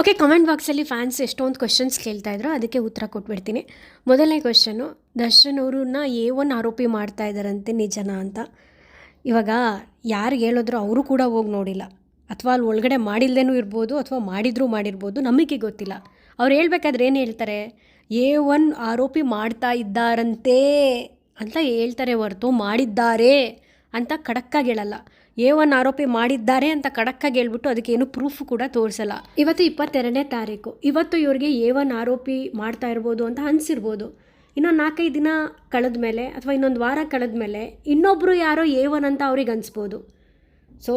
Okay comment ಬಾಕ್ಸಲ್ಲಿ fans ಎಷ್ಟೊಂದು questions ಕೇಳ್ತಾ ಇದ್ರು ಅದಕ್ಕೆ ಉತ್ತರ ಕೊಟ್ಬಿಡ್ತೀನಿ. ಮೊದಲನೇ ಕ್ವಶನ್ನು ದರ್ಶನ್ ಅವ್ರನ್ನ ಎ ಒನ್ ಆರೋಪಿ ಮಾಡ್ತಾ ಇದ್ದಾರಂತೆ ನಿಜನಾ ಅಂತ. ಇವಾಗ ಯಾರು ಹೇಳಿದ್ರು ಅವರು ಕೂಡ ಹೋಗಿ ನೋಡಿಲ್ಲ. ಅಥವಾ ಅಲ್ಲಿ ಒಳಗಡೆ ಮಾಡಿಲ್ಲದೇನೂ ಇರ್ಬೋದು, ಅಥವಾ ಮಾಡಿದರೂ ಮಾಡಿರ್ಬೋದು ನಮಗೆ ಗೊತ್ತಿಲ್ಲ. ಅವ್ರು ಹೇಳ್ಬೇಕಾದ್ರೆ ಏನು ಹೇಳ್ತಾರೆ? ಎ ಒನ್ ಆರೋಪಿ ಮಾಡ್ತಾ ಇದ್ದಾರಂತೆ ಅಂತ ಹೇಳ್ತಾರೆ ಹೊರತು ಮಾಡಿದ್ದಾರೆ ಅಂತ ಖಡಕ್ಕಾಗಿ ಹೇಳಲ್ಲ. ಎ ಒನ್ ಆರೋಪಿ ಮಾಡಿದ್ದಾರೆ ಅಂತ ಖಡಕ್ಕಾಗಿ ಹೇಳ್ಬಿಟ್ಟು ಅದಕ್ಕೆ ಏನು ಪ್ರೂಫ್ ಕೂಡ ತೋರಿಸಲ್ಲ. ಇವತ್ತು ಇಪ್ಪತ್ತೆರಡನೇ ತಾರೀಕು. ಇವತ್ತು ಇವ್ರಿಗೆ ಎ ಒನ್ ಆರೋಪಿ ಮಾಡ್ತಾ ಇರ್ಬೋದು ಅಂತ ಅನಿಸಿರ್ಬೋದು. ಇನ್ನೊಂದು ನಾಲ್ಕೈದು ದಿನ ಕಳೆದ ಮೇಲೆ ಅಥವಾ ಇನ್ನೊಂದು ವಾರ ಕಳೆದ ಮೇಲೆ ಇನ್ನೊಬ್ಬರು ಯಾರೋ ಎ ಒನ್ ಅಂತ ಅವ್ರಿಗೆ ಅನಿಸ್ಬೋದು. ಸೊ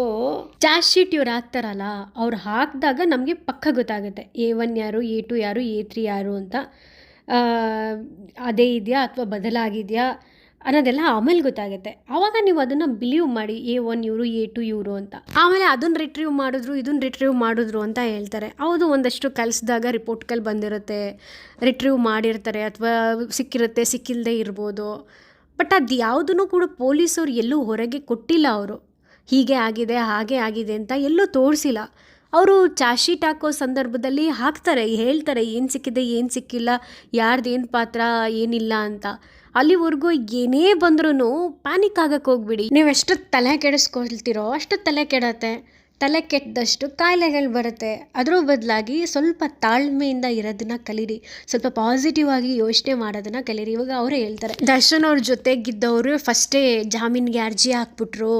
ಚಾರ್ಜ್ ಶೀಟ್ ಇವ್ರು ಹಾಕ್ತಾರಲ್ಲ, ಅವ್ರು ಹಾಕಿದಾಗ ನಮಗೆ ಪಕ್ಕ ಗೊತ್ತಾಗುತ್ತೆ. ಎ ಒನ್ ಯಾರು ಎ ಟು ಯಾರು ಎ ತ್ರೀ ಯಾರು ಅಂತ. ಅದೇ ಇದೆಯಾ ಅಥವಾ ಬದಲಾಗಿದೆಯಾ? ಅನ್ನೋದೆಲ್ಲ ಆಮೇಲೆ ಗೊತ್ತಾಗುತ್ತೆ. ಆವಾಗ ನೀವು ಅದನ್ನು ಬಿಲೀವ್ ಮಾಡಿ ಎ ಒನ್ ಇವರು ಎ ಟು ಇವರು ಅಂತ. ಆಮೇಲೆ ಅದನ್ನು ರಿಟ್ರೀವ್ ಮಾಡಿದ್ರು, ಇದನ್ನ ರಿಟ್ರೀವ್ ಮಾಡಿದ್ರು ಅಂತ ಹೇಳ್ತಾರೆ. ಹೌದು, ಒಂದಷ್ಟು ಕಲಿಸಿದಾಗ ರಿಪೋರ್ಟ್ಗಳು ಬಂದಿರುತ್ತೆ ರಿಟ್ರೀವ್ ಮಾಡಿರ್ತಾರೆ ಅಥವಾ ಸಿಕ್ಕಿರುತ್ತೆ ಸಿಕ್ಕಿಲ್ಲದೆ ಇರ್ಬೋದು. ಬಟ್ ಅದು ಯಾವುದನ್ನು ಕೂಡ ಪೊಲೀಸವ್ರು ಎಲ್ಲೂ ಹೊರಗೆ ಕೊಟ್ಟಿಲ್ಲ ಅವರು. ಹೀಗೆ ಆಗಿದೆ, ಹಾಗೆ ಆಗಿದೆ ಅಂತ ಎಲ್ಲೂ ತೋರಿಸಿಲ್ಲ. ಅವರು ಚಾರ್ಜ್ ಶೀಟ್ ಹಾಕೋ ಸಂದರ್ಭದಲ್ಲಿ ಹಾಕ್ತಾರೆ, ಹೇಳ್ತಾರೆ, ಏನು ಸಿಕ್ಕಿದೆ, ಏನು ಸಿಕ್ಕಿಲ್ಲ, ಯಾರ್ದು ಏನು ಪಾತ್ರ, ಏನಿಲ್ಲ ಅಂತ. ಅಲ್ಲಿವರೆಗೂ ಏನೇ ಬಂದ್ರೂ ಪ್ಯಾನಿಕ್ ಆಗಕ್ಕೆ ಹೋಗ್ಬಿಡಿ. ನೀವು ಎಷ್ಟು ತಲೆ ಕೆಡಿಸ್ಕೊಳ್ತೀರೋ ಅಷ್ಟು ತಲೆ ಕೆಡತ್ತೆ. ತಲೆ ಕೆಟ್ಟದಷ್ಟು ಕಾಯಿಲೆಗಳು ಬರುತ್ತೆ. ಅದ್ರ ಬದಲಾಗಿ ಸ್ವಲ್ಪ ತಾಳ್ಮೆಯಿಂದ ಇರೋದನ್ನ ಕಲೀರಿ. ಸ್ವಲ್ಪ ಪಾಸಿಟಿವ್ ಆಗಿ ಯೋಚನೆ ಮಾಡೋದನ್ನ ಕಲೀರಿ. ಇವಾಗ ಅವರೇ ಹೇಳ್ತಾರೆ, ದರ್ಶನ್ ಅವ್ರ ಜೊತೆಗಿದ್ದವರು ಫಸ್ಟೇ ಜಾಮೀನಿಗೆ ಅರ್ಜಿ ಹಾಕ್ಬಿಟ್ರು.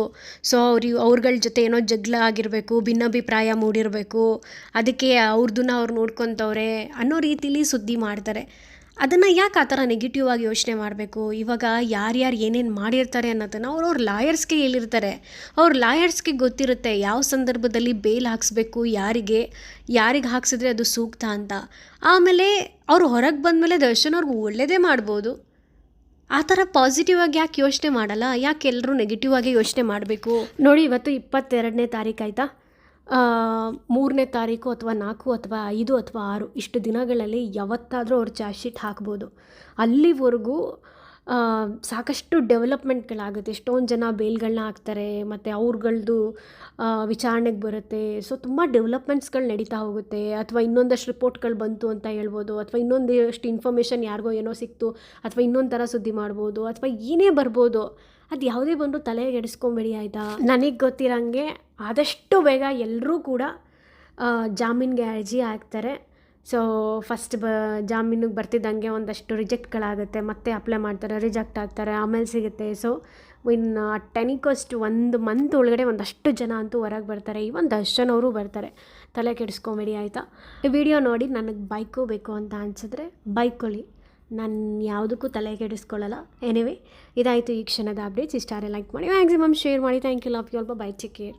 ಸೊ ಅವ್ರಿ, ಅವ್ರಗಳ ಜೊತೆ ಏನೋ ಜಗಳ ಆಗಿರಬೇಕು, ಭಿನ್ನಾಭಿಪ್ರಾಯ ಮೂಡಿರಬೇಕು. ಅದಕ್ಕೆ ಅವ್ರದ್ದನ್ನ ಅವ್ರು ನೋಡ್ಕೊತವ್ರೆ ಅನ್ನೋ ರೀತಿಲಿ ಸುದ್ದಿ ಮಾಡ್ತಾರೆ. ಅದನ್ನು ಯಾಕೆ ಆ ಥರ ನೆಗೆಟಿವ್ ಆಗಿ ಯೋಚನೆ ಮಾಡಬೇಕು? ಇವಾಗ ಯಾರ್ಯಾರು ಏನೇನು ಮಾಡಿರ್ತಾರೆ ಅನ್ನೋದನ್ನು ಅವ್ರವ್ರ ಲಾಯರ್ಸ್ಗೆ ಹೇಳಿರ್ತಾರೆ. ಅವ್ರ ಲಾಯರ್ಸ್ಗೆ ಗೊತ್ತಿರುತ್ತೆ ಯಾವ ಸಂದರ್ಭದಲ್ಲಿ ಬೇಲ್ ಹಾಕ್ಸ್ಬೇಕು, ಯಾರಿಗೆ ಯಾರಿಗೆ ಹಾಕ್ಸಿದ್ರೆ ಅದು ಸೂಕ್ತ ಅಂತ. ಆಮೇಲೆ ಅವ್ರು ಹೊರಗೆ ಬಂದಮೇಲೆ ದರ್ಶನ್ ಅವ್ರಿಗೆ ಒಳ್ಳೆಯದೇ ಮಾಡ್ಬೋದು. ಆ ಥರ ಪಾಸಿಟಿವ್ ಆಗಿ ಯಾಕೆ ಯೋಚನೆ ಮಾಡಲ್ಲ? ಯಾಕೆ ಎಲ್ಲರೂ ನೆಗೆಟಿವ್ ಆಗಿ ಯೋಚನೆ ಮಾಡಬೇಕು? ನೋಡಿ, ಇವತ್ತು ಇಪ್ಪತ್ತೆರಡನೇ ತಾರೀಕು ಆಯಿತಾ? ಮೂರನೇ ತಾರೀಕು ಅಥವಾ ನಾಲ್ಕು ಅಥವಾ ಐದು ಅಥವಾ ಆರು ಇಷ್ಟು ದಿನಗಳಲ್ಲಿ ಯಾವತ್ತಾದರೂ ಅವ್ರು ಚಾರ್ಜ್ ಶೀಟ್ ಹಾಕ್ಬೋದು. ಅಲ್ಲಿವರೆಗೂ ಸಾಕಷ್ಟು ಡೆವಲಪ್ಮೆಂಟ್ಗಳಾಗುತ್ತೆ. ಎಷ್ಟೊಂದು ಜನ ಬೇಲ್ಗಳನ್ನ ಹಾಕ್ತಾರೆ, ಮತ್ತು ಅವ್ರುಗಳ್ದು ವಿಚಾರಣೆಗೆ ಬರುತ್ತೆ. ಸೊ ತುಂಬ ಡೆವಲಪ್ಮೆಂಟ್ಸ್ಗಳು ನಡೀತಾ ಹೋಗುತ್ತೆ. ಅಥವಾ ಇನ್ನೊಂದಷ್ಟು ರಿಪೋರ್ಟ್ಗಳು ಬಂತು ಅಂತ ಹೇಳ್ಬೋದು, ಅಥವಾ ಇನ್ನೊಂದಷ್ಟು ಇನ್ಫಾರ್ಮೇಷನ್ ಯಾರಿಗೋ ಏನೋ ಸಿಕ್ತು, ಅಥವಾ ಇನ್ನೊಂದು ಥರ ಸುದ್ದಿ ಮಾಡ್ಬೋದು, ಅಥವಾ ಏನೇ ಬರ್ಬೋದು, ಅದು ಯಾವುದೇ ಬಂದರೂ ತಲೆಗೆಡಿಸ್ಕೊಂಬೇಡಿ ಆಯಿತಾ? ನನಗೆ ಗೊತ್ತಿರೋಂಗೆ ಆದಷ್ಟು ಬೇಗ ಎಲ್ಲರೂ ಕೂಡ ಜಾಮೀನಿಗೆ ಅರ್ಜಿ ಹಾಕ್ತಾರೆ. ಸೊ ಫಸ್ಟ್ ಬ, ಜಾಮೀನಿಗೆ ಬರ್ತಿದ್ದಂಗೆ ಒಂದಷ್ಟು ರಿಜೆಕ್ಟ್ಗಳಾಗುತ್ತೆ, ಮತ್ತೆ ಅಪ್ಲೈ ಮಾಡ್ತಾರೆ, ರಿಜೆಕ್ಟ್ ಆಗ್ತಾರೆ, ಆಮೇಲೆ ಸಿಗುತ್ತೆ. ಸೊ ಇನ್ ಟೆನಿಕೋಸ್ಟ್ ಒಂದು ಮಂತ್ ಒಳಗಡೆ ಒಂದಷ್ಟು ಜನ ಅಂತೂ ಹೊರಗೆ ಬರ್ತಾರೆ ಇವನ್ ದರ್ಶನ್ ಅವರು ಬರ್ತಾರೆ. ತಲೆ ಕೆಡಿಸ್ಕೊಂಬೇಡಿ, ಆಯಿತಾ? ಈ ವಿಡಿಯೋ ನೋಡಿ ನನಗೆ ಬೈಕು ಬೇಕು ಅಂತ ಅನಿಸಿದ್ರೆ ಬೈಕೊಳ್ಳಿ. ನಾನು ಯಾವುದಕ್ಕೂ ತಲೆ ಕೆಡಿಸ್ಕೊಳ್ಳಲ್ಲ. ಎನಿವೆ ಇದಾಯಿತು ಈ ಕ್ಷಣದ ಅಪ್ಡೇಟ್ಸ್ ಇಷ್ಟಾರೆ ಲೈಕ್ ಮಾಡಿ ಮ್ಯಾಕ್ಸಿಮಮ್ ಶೇರ್ ಮಾಡಿ. ಥ್ಯಾಂಕ್ ಯು ಲವ್ ಯು ಅಲ್ಪ ಬೈ ಚೆಕ್ ಕೇರ್